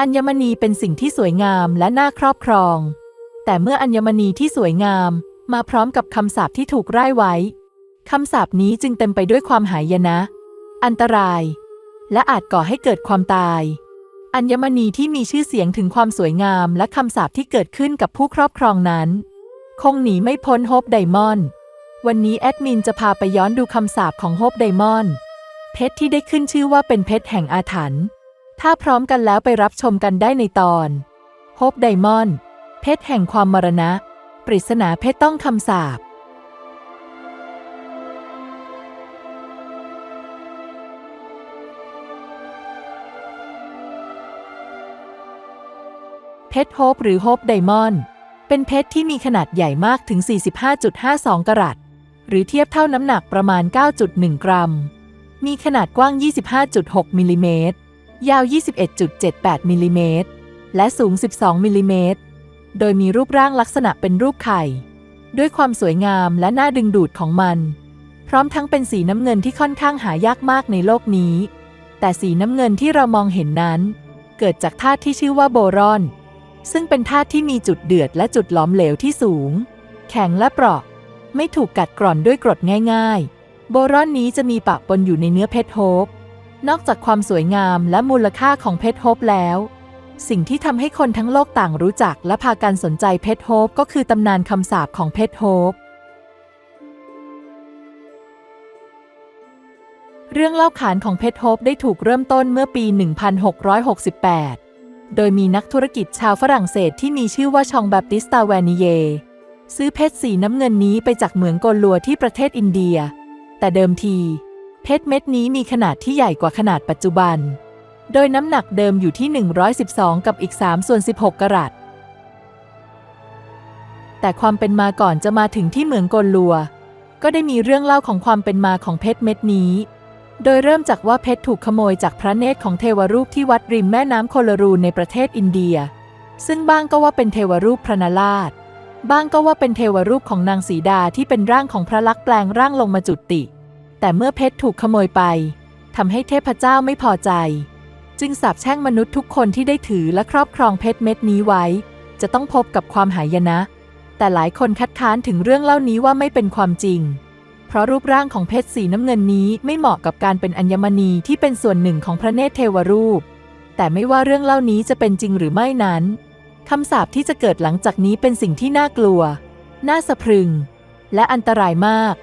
อัญมณีเป็นสิ่งที่สวยงามและน่าครอบครอง แต่เมื่ออัญมณีที่สวยงามมาพร้อมกับคำสาปที่ถูกไร่ายไว้ คำสาปนี้จึงเต็มไปด้วยความหายนะ อันตราย และอาจก่อให้เกิดความตาย อัญมณีที่มีชื่อเสียงถึงความสวยงามและคำสาปที่เกิดขึ้นกับผู้ครอบครองนั้น คงหนีไม่พ้นโฮปไดมอนด์วันนี้แอดมินจะพาไปย้อนดูคำสาปของโฮปไดมอนด์เพชรที่ได้ขึ้นชื่อว่าเป็นเพชรแห่งอาถรรพ์ ถ้าพร้อมกันแล้วไปรับชมกันได้ในตอนโฮปไดมอนด์เพชรแห่งความมรณะ ปริศนาเพชรต้องคำสาปเพชรโฮปหรือโฮปไดมอนด์เป็นเพชรที่มีขนาดใหญ่มากถึง 45.52 กรัต หรือเทียบเท่าน้ำหนักประมาณ 9.1 กรัม มีขนาดกว้าง 25.6 มิลลิเมตร ยาว 21.78มิลลิเมตรและสูง 12มิลลิเมตรโดยมีรูปร่างลักษณะเป็นรูปไข่ ด้วยความสวยงามและน่าดึงดูดของมัน พร้อมทั้งเป็นสีน้ำเงินที่ค่อนข้างหายากมากในโลกนี้ แต่สีน้ำเงินที่เรามองเห็นนั้น เกิดจากธาตุที่ชื่อว่าโบรอน ซึ่งเป็นธาตุที่มีจุดเดือดและจุดหลอมเหลวที่สูง แข็งและเปราะ ไม่ถูกกัดกร่อนด้วยกรดง่าย ๆ โบรอนนี้จะมีปะปนอยู่ในเนื้อเพชรโฮป นอกจากความสวยงามและมูลค่าของเพชรโฮปแล้ว สิ่งที่ทำให้คนทั้งโลกต่างรู้จักและพากันสนใจเพชรโฮปก็คือตำนานคำสาปของเพชรโฮปเรื่องเล่าขานของเพชรโฮปได้ถูกเริ่มต้นเมื่อปี 1668 โดยมีนักธุรกิจชาวฝรั่งเศสที่มีชื่อว่าชองแบปติสตาแวนิเย ซื้อเพชรสีน้ำเงินนี้ไปจากเหมืองโกลลัวที่ประเทศอินเดีย แต่เดิมที เพชรเม็ดนี้มีขนาดที่ใหญ่กว่าขนาดปัจจุบัน โดยน้ำหนักเดิมอยู่ที่ 112 กับอีก 3 ส่วน 16 กรัต แต่ความเป็นมาก่อนจะมาถึงที่เหมืองโกลลัว ก็ได้มีเรื่องเล่าของความเป็นมาของเพชรเม็ดนี้ โดยเริ่มจากว่าเพชรถูกขโมยจากพระเนตรของเทวรูปที่วัดริมแม่น้ำโคลรูในประเทศอินเดีย ซึ่งบ้างก็ว่าเป็นเทวรูปพระนราช บ้างก็ว่าเป็นเทวรูปของนางสีดาที่เป็นร่างของพระลักษณ์แปลงร่างลงมาจุติ แต่เมื่อเพชรถูกขโมยไปทำให้เทพเจ้าไม่พอใจ จึงสาปแช่งมนุษย์ทุกคนที่ได้ถือและครอบครองเพชรเม็ดนี้ไว้ จะต้องพบกับความหายนะ แต่หลายคนคัดค้านถึงเรื่องเล่านี้ว่าไม่เป็นความจริง เพราะรูปร่างของเพชรสีน้ำเงินนี้ไม่เหมาะกับการเป็นอัญมณีที่เป็นส่วนหนึ่งของพระเนตรเทวรูป แต่ไม่ว่าเรื่องเล่านี้จะเป็นจริงหรือไม่นั้นคำสาปที่จะเกิดหลังจากนี้เป็นสิ่งที่น่ากลัว น่าสะพรึง และอันตรายมาก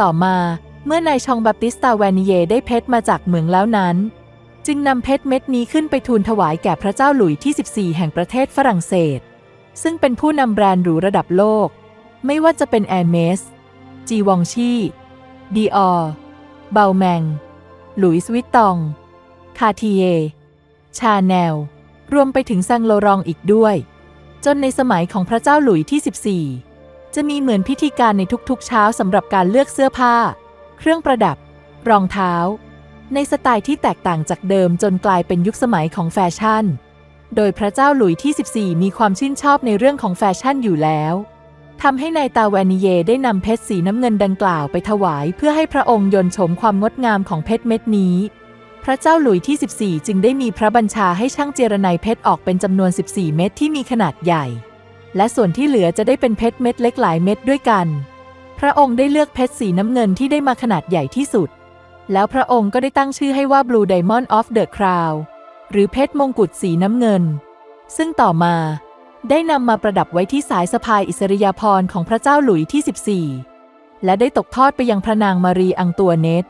ต่อมาเมื่อนายชองบัปติสตาแวนิเยได้เพชรมาจากเมืองแล้วนั้น จึงนำเพชรเม็ดนี้ขึ้นไปทูลถวายแก่พระเจ้าหลุยที่ 14 แห่งประเทศฝรั่งเศส ซึ่งเป็นผู้นำแบรนด์หรูระดับโลก ไม่ว่าจะเป็นแอร์เมสจีวองชีดีออเบลแมง หลุยส์วิตตอง คาทีเย ชาแนล รวมไปถึงซังโลรองอีกด้วย จนในสมัยของพระเจ้าหลุยที่ 14 จะมีเหมือนพิธีการในทุกๆเช้าสำหรับการเลือกเสื้อผ้า เครื่องประดับ รองเท้า ในสไตล์ที่แตกต่างจากเดิมจนกลายเป็นยุคสมัยของแฟชั่น โดยพระเจ้าหลุยที่ 14 มีความชื่นชอบในเรื่องของแฟชั่นอยู่แล้วทำให้นายตาแวนิเยได้นำเพชรสีน้ำเงินดังกล่าวไปถวาย เพื่อให้พระองค์ยนต์ชมความงดงามของเพชรเม็ดนี้ พระเจ้าหลุยที่ 14 จึงได้มีพระบัญชาให้ช่างเจรไนเพชรออกเป็นจำนวน 14 เม็ดที่มีขนาดใหญ่ และส่วนที่เหลือจะได้เป็นเพชรเม็ดเล็กหลายเม็ดด้วยกัน พระองค์ได้เลือกเพชรสีน้ำเงินที่ได้มาขนาดใหญ่ที่สุด แล้วพระองค์ก็ได้ตั้งชื่อให้ว่า Blue Diamond of the Crown หรือเพชรมงกุฎสีน้ำเงิน ซึ่งต่อมาได้นำมาประดับไว้ที่สายสะพายอิสริยาภรณ์ของพระเจ้าหลุยที่ 14 และได้ตกทอดไปยังพระนางมารีอังตัวเนต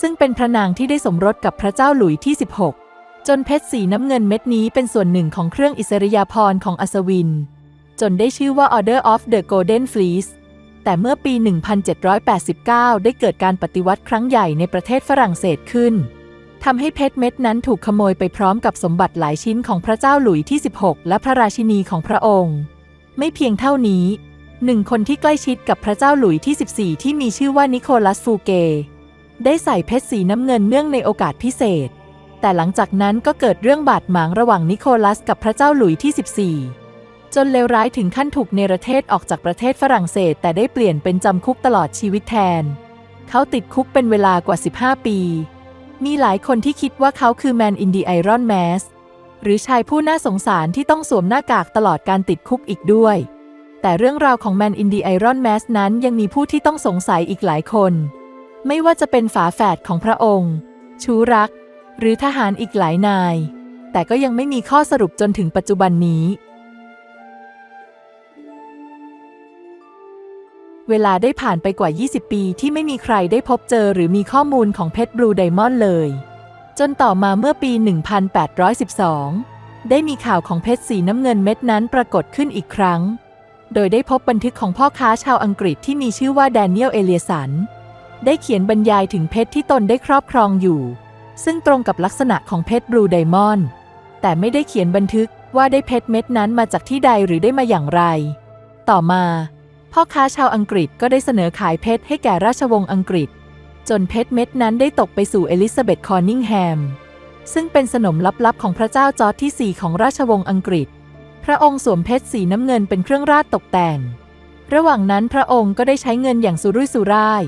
ซึ่งเป็นพระนางที่ได้สมรสกับพระเจ้าหลุยที่ 16 จนเพชรสีน้ำเงินเม็ดนี้เป็นส่วนหนึ่งของเครื่องอิสริยาภรณ์ของอัศวิน จนได้ชื่อว่า Order of the Golden Fleece แต่เมื่อปี 1789 ได้เกิดการปฏิวัติครั้งใหญ่ในประเทศฝรั่งเศสขึ้นทำให้เพชรเม็ดนั้นถูกขโมยไปพร้อมกับสมบัติหลายชิ้นของพระเจ้าหลุยที่ 16 และพระราชินีของพระองค์ ไม่เพียงเท่านี้หนึ่งคนที่ใกล้ชิดกับพระเจ้าหลุยที่ 14 ที่มีชื่อว่านิโคลัสฟูเก ได้ใส่เพชรสีน้ำเงินเนื่องในโอกาสพิเศษ แต่หลังจากนั้นก็เกิดเรื่องบาดหมางระหว่างนิโคลัสกับพระเจ้าหลุยที่ 14 จนเลวร้ายถึงขั้นถูกเนรเทศออกจากประเทศฝรั่งเศส แต่ได้เปลี่ยนเป็นจำคุกตลอดชีวิตแทน เขาติดคุกเป็นเวลากว่า 15 ปี มีหลายคนที่คิดว่าเขาคือแมนอินดีไอรอนแมสหรือชายผู้น่าสงสารที่ต้องสวมหน้ากากตลอดการติดคุกอีกด้วย แต่เรื่องราวของแมนอินดีไอรอนแมสนั้นยังมีผู้ที่ต้องสงสัยอีกหลายคน ไม่ว่าจะเป็นฝาแฝดของพระองค์ ชูรัก หรือทหารอีกหลายนาย แต่ก็ยังไม่มีข้อสรุปจนถึงปัจจุบันนี้ เวลาได้ผ่านไปกว่า 20 ปีที่ไม่มีใครได้พบเจอหรือมีข้อมูลของเพชรบลูไดมอนด์เลย จนต่อมาเมื่อปี 1812 ได้มีข่าวของเพชรสีน้ำเงินเม็ดนั้นปรากฏขึ้นอีกครั้ง โดยได้พบบันทึกของพ่อค้าชาวอังกฤษที่มีชื่อว่าแดเนียลเอเลียสัน ได้เขียนบรรยายถึงเพชรที่ตนได้ครอบครองอยู่ ซึ่งตรงกับลักษณะของเพชรบลูไดมอนด์แต่ไม่ได้เขียนบันทึกว่าได้เพชรเม็ดนั้นมาจากที่ใดหรือได้มาอย่างไร ต่อมา พ่อค้าชาวอังกฤษก็ได้เสนอขายเพชรให้แก่ราชวงศ์อังกฤษ จนเพชรเม็ดนั้นได้ตกไปสู่เอลิซาเบธคอร์นิงแฮม ซึ่งเป็นสนมลับๆของพระเจ้าจอร์จที่ 4 ของราชวงศ์อังกฤษ พระองค์สวมเพชรสีน้ำเงินเป็นเครื่องราชตกแต่ง ระหว่างนั้นพระองค์ก็ได้ใช้เงินอย่างสุรุ่ยสุร่าย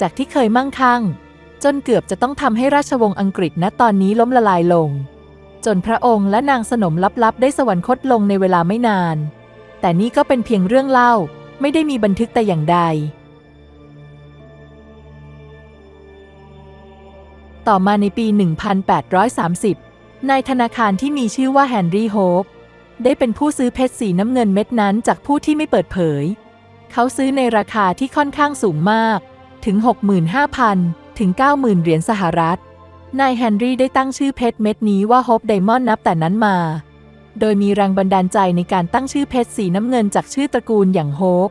จากที่เคยมั่งคั่ง จนเกือบจะต้องทำให้ราชวงศ์อังกฤษณตอนนี้ล้มละลายลง จนพระองค์และนางสนมลับๆ ได้สวรรคตลงในเวลาไม่นาน แต่นี่ก็เป็นเพียงเรื่องเล่า ไม่ได้มีบันทึกแต่อย่างใด ต่อมาในปี 1830 นายธนาคารที่มีชื่อว่าแฮนรี่โฮปได้เป็นผู้ซื้อเพชรสีน้ำเงินเม็ดนั้นจากผู้ที่ไม่เปิดเผย เขาซื้อในราคาที่ค่อนข้างสูงมาก ถึง 65,000 ถึง 90,000 เหรียญสหรัฐ นายแฮนรี่ได้ตั้งชื่อเพชรเม็ดนี้ว่าโฮปไดมอนด์นับแต่นั้นมา โดยมีแรงบันดาลใจในการตั้งชื่อเพชรสีน้ำเงินจากชื่อตระกูลอย่างโฮป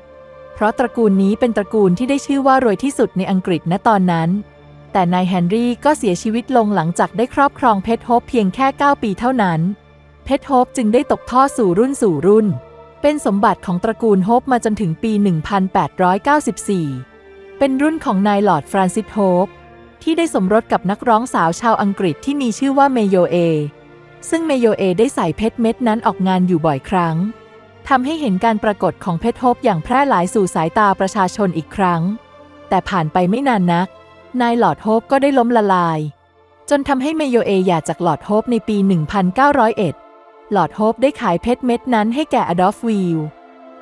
เพราะตระกูลนี้เป็นตระกูลที่ได้ชื่อว่ารวยที่สุดในอังกฤษณตอนนั้น แต่นายแฮนรี่ก็เสียชีวิตลงหลังจากได้ครอบครองเพชรโฮปเพียงแค่ 9 ปีเท่านั้น เพชรโฮปจึงได้ตกทอดสู่รุ่นสู่รุ่น เป็นสมบัติของตระกูลโฮปมาจนถึงปี 1894 เป็นรุ่นของนายหลอร์ดฟรานซิสโฮปที่ได้สมรสกับนักร้องสาวชาวอังกฤษที่มีชื่อว่าเมโยเอ ซึ่งเมโยเอได้ใส่เพชรเม็ดนั้นออกงานอยู่บ่อยครั้งทำให้เห็นการปรากฏของเพชรโฮปอย่างแพร่หลายสู่สายตาประชาชนอีกครั้ง แต่ผ่านไปไม่นานนัก นายหลอดโฮปก็ได้ล้มละลาย จนทำให้เมโยเอหย่าจากหลอดโฮปในปี 1901 หลอดโฮปได้ขายเพชรเม็ดนั้นให้แก่อดอล์ฟวีล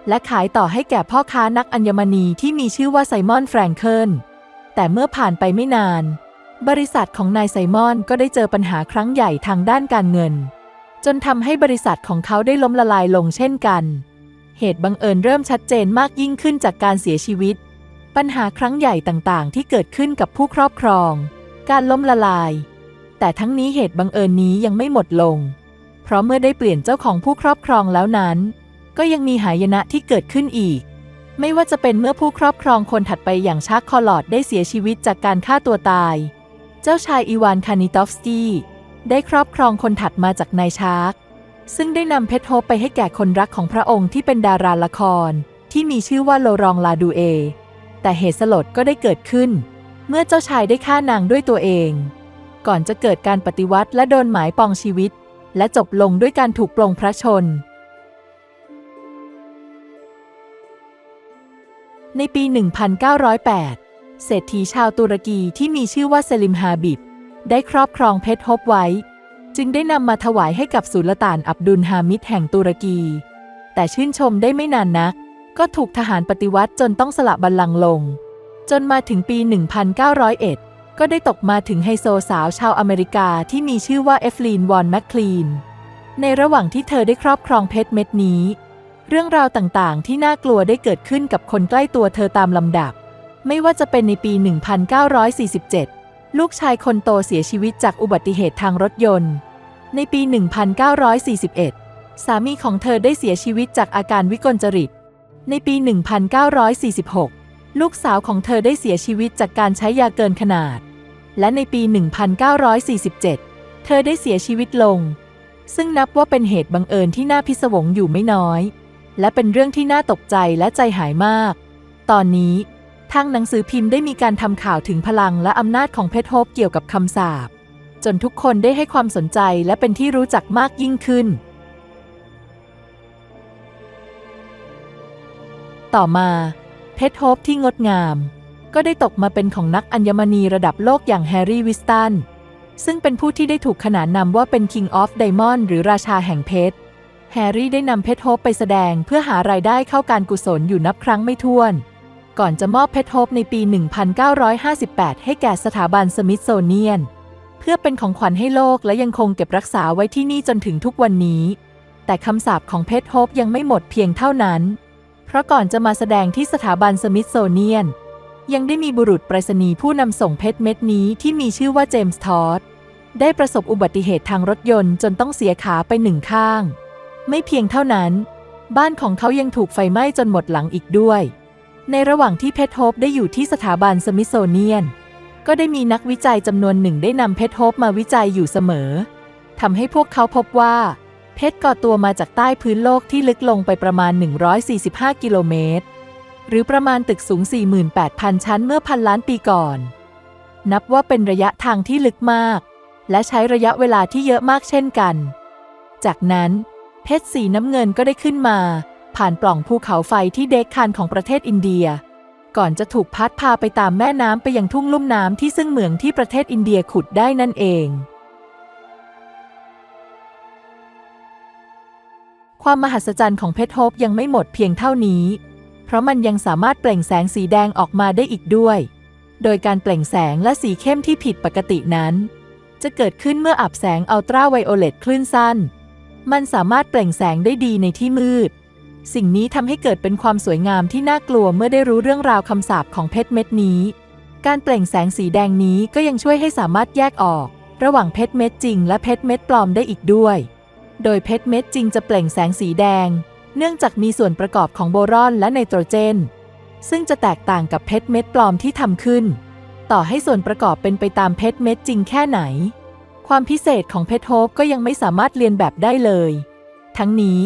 และขายต่อให้แก่พ่อค้านักอัญมณีที่มีชื่อว่าไซมอนแฟรงเคิลแต่เมื่อผ่านไปไม่นาน บริษัทของนายไซมอนก็ได้เจอปัญหาครั้งใหญ่ทางด้านการเงิน จนทำให้บริษัทของเขาได้ล้มละลายลงเช่นกัน เหตุบังเอิญเริ่มชัดเจนมากยิ่งขึ้นจากการเสียชีวิต ปัญหาครั้งใหญ่ต่างๆ ที่เกิดขึ้นกับผู้ครอบครอง การล้มละลาย แต่ทั้งนี้เหตุบังเอิญนี้ยังไม่หมดลง เพราะเมื่อได้เปลี่ยนเจ้าของผู้ครอบครองแล้วนั้น ก็ยังมีหายนะที่เกิดขึ้นอีกไม่ว่าจะเป็นเมื่อผู้ครอบครองคนถัดไปอย่างชาร์คคอลอดได้เสียชีวิตจากการฆ่าตัวตาย เจ้าชายอีวานคานิตอฟสกี้ได้ครอบครองคนถัดมาจากนายชาร์กซึ่งได้นำเพชรโฮปไปให้แก่คนรักของพระองค์ที่เป็นดาราละคร ที่มีชื่อว่าโลรองลาดูเอ แต่เหตุสลดก็ได้เกิดขึ้น เมื่อเจ้าชายได้ฆ่านางด้วยตัวเอง ก่อนจะเกิดการปฏิวัติและโดนหมายปองชีวิต และจบลงด้วยการถูกปลงพระชน ในปี 1908 เศรษฐีชาวตุรกีที่มีชื่อว่าเซลิมฮาบิบ ได้ครอบครองเพชรฮบไว้ จึงได้นำมาถวายให้กับสุลต่านอับดุลฮามิดแห่งตุรกี แต่ชื่นชมได้ไม่นานนัก ก็ถูกทหารปฏิวัติจนต้องสละบัลลังก์ลง จนมาถึงปี 1901 ก็ได้ตกมาถึงไฮโซสาวชาวอเมริกาที่มีชื่อว่าเอฟลีนวอนแมคคลีน ในระหว่างที่เธอได้ครอบครองเพชรเม็ดนี้ เรื่องราวต่างๆ ที่น่ากลัวได้เกิดขึ้นกับคนใกล้ตัวเธอตามลำดับ ไม่ว่าจะเป็นในปี 1947 ลูกชายคนโตเสียชีวิตจากอุบัติเหตุทางรถยนต์ ในปี 1941 สามีของเธอได้เสียชีวิตจากอาการวิกลจริต ในปี 1946 ลูกสาวของเธอได้เสียชีวิตจากการใช้ยาเกินขนาด และในปี 1947 เธอได้เสียชีวิตลง ซึ่งนับว่าเป็นเหตุบังเอิญที่น่าพิศวงอยู่ไม่น้อย และเป็นเรื่องที่น่าตกใจและใจหายมาก ตอนนี้ ทางหนังสือพิมพ์ได้มีการทำข่าวถึงพลังและอำนาจของเพชรโฮปเกี่ยวกับคำสาปจนทุกคนได้ให้ความสนใจและเป็นที่รู้จักมากยิ่งขึ้น ต่อมาเพชรโฮปที่งดงาม ก็ได้ตกมาเป็นของนักอัญมณีระดับโลกอย่างแฮร์รี่วิสตัน ซึ่งเป็นผู้ที่ได้ถูกขนานนามว่าเป็น King of Diamond หรือราชาแห่งเพชร แฮร์รี่ได้นำเพชรโฮปไปแสดงเพื่อหารายได้เข้าการกุศลอยู่นับครั้งไม่ถ้วน ก่อนจะมอบเพชรโฮปในปี 1958 ให้แก่สถาบันสมิธโซเนียน เพื่อเป็นของขวัญให้โลกและยังคงเก็บรักษาไว้ที่นี่จนถึงทุกวันนี้ แต่คำสาปของเพชรโฮปยังไม่หมดเพียงเท่านั้น เพราะก่อนจะมาแสดงที่สถาบันสมิธโซเนียน ยังได้มีบุรุษไปรษณีย์ผู้นำส่งเพชรเม็ดนี้ที่มีชื่อว่าเจมส์ทอดได้ประสบอุบัติเหตุทางรถยนต์จนต้องเสียขาไปหนึ่งข้าง ไม่เพียงเท่านั้น บ้านของเขายังถูกไฟไหม้จนหมดหลังอีกด้วย ในระหว่างที่เพชรโฮปได้อยู่ที่สถาบันสมิธโซเนียน ก็ได้มีนักวิจัยจำนวนหนึ่งได้นำเพชรโฮปมาวิจัยอยู่เสมอทำให้พวกเขาพบว่า เพชรก่อตัวมาจากใต้พื้นโลกที่ลึกลงไปประมาณ 145 กิโลเมตร หรือประมาณตึกสูง 48,000 ชั้นเมื่อพันล้านปีก่อน นับว่าเป็นระยะทางที่ลึกมาก และใช้ระยะเวลาที่เยอะมากเช่นกัน จากนั้น เพชรสีน้ำเงินก็ได้ขึ้นมา ผ่านปล่องภูเขาไฟที่เดคคานของประเทศอินเดีย ก่อนจะถูกพัดพาไปตามแม่น้ำไปยังทุ่งลุ่มน้ำที่ซึ่งเหมืองที่ประเทศอินเดียขุดได้นั่นเอง ความมหัศจรรย์ของเพชรโฮปยังไม่หมดเพียงเท่านี้ เพราะมันยังสามารถเปล่งแสงสีแดงออกมาได้อีกด้วย โดยการเปล่งแสงและสีเข้มที่ผิดปกตินั้น จะเกิดขึ้นเมื่ออับแสงอัลตราไวโอเลตคลื่นสั้น มันสามารถเปล่งแสงได้ดีในที่มืด สิ่งนี้ทำให้เกิดเป็นความสวยงามที่น่ากลัวเมื่อได้รู้เรื่องราวคำสาปของเพชรเม็ดนี้ การเปล่งแสงสีแดงนี้ก็ยังช่วยให้สามารถแยกออก ระหว่างเพชรเม็ดจริงและเพชรเม็ดปลอมได้อีกด้วย โดยเพชรเม็ดจริงจะเปล่งแสงสีแดง เนื่องจากมีส่วนประกอบของโบรอนและไนโตรเจน ซึ่งจะแตกต่างกับเพชรเม็ดปลอมที่ทำขึ้น ต่อให้ส่วนประกอบเป็นไปตามเพชรเม็ดจริงแค่ไหน ความพิเศษของเพชรโฮปก็ยังไม่สามารถเรียนแบบได้เลย ทั้งนี้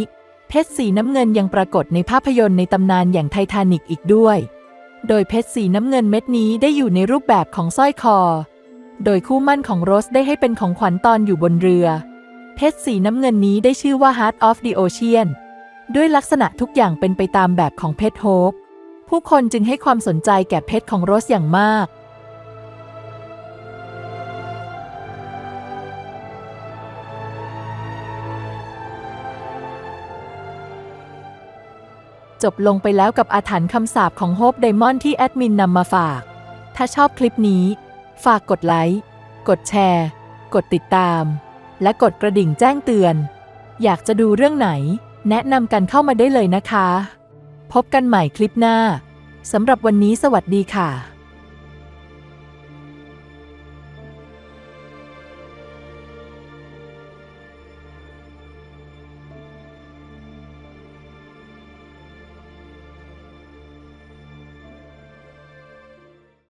เพชรสีน้ำเงินยังปรากฏในภาพยนตร์ในตำนานอย่างไททานิกอีกด้วย โดยเพชรสีน้ำเงินเม็ดนี้ได้อยู่ในรูปแบบของสร้อยคอ โดยคู่มั่นของโรสได้ให้เป็นของขวัญตอนอยู่บนเรือ เพชรสีน้ำเงินนี้ได้ชื่อว่า Heart of the Ocean ด้วยลักษณะทุกอย่างเป็นไปตามแบบของเพชรโฮปผู้คนจึงให้ความสนใจแก่เพชรของโรสอย่างมาก จบลงไปแล้วกับอาถรรพ์คำสาปของโฮปไดมอนที่แอดมินนำมาฝาก ถ้าชอบคลิปนี้ ฝากกดไลค์ กดแชร์ กดติดตาม และกดกระดิ่งแจ้งเตือน อยากจะดูเรื่องไหน แนะนำกันเข้ามาได้เลยนะคะ พบกันใหม่คลิปหน้าสำหรับวันนี้สวัสดีค่ะ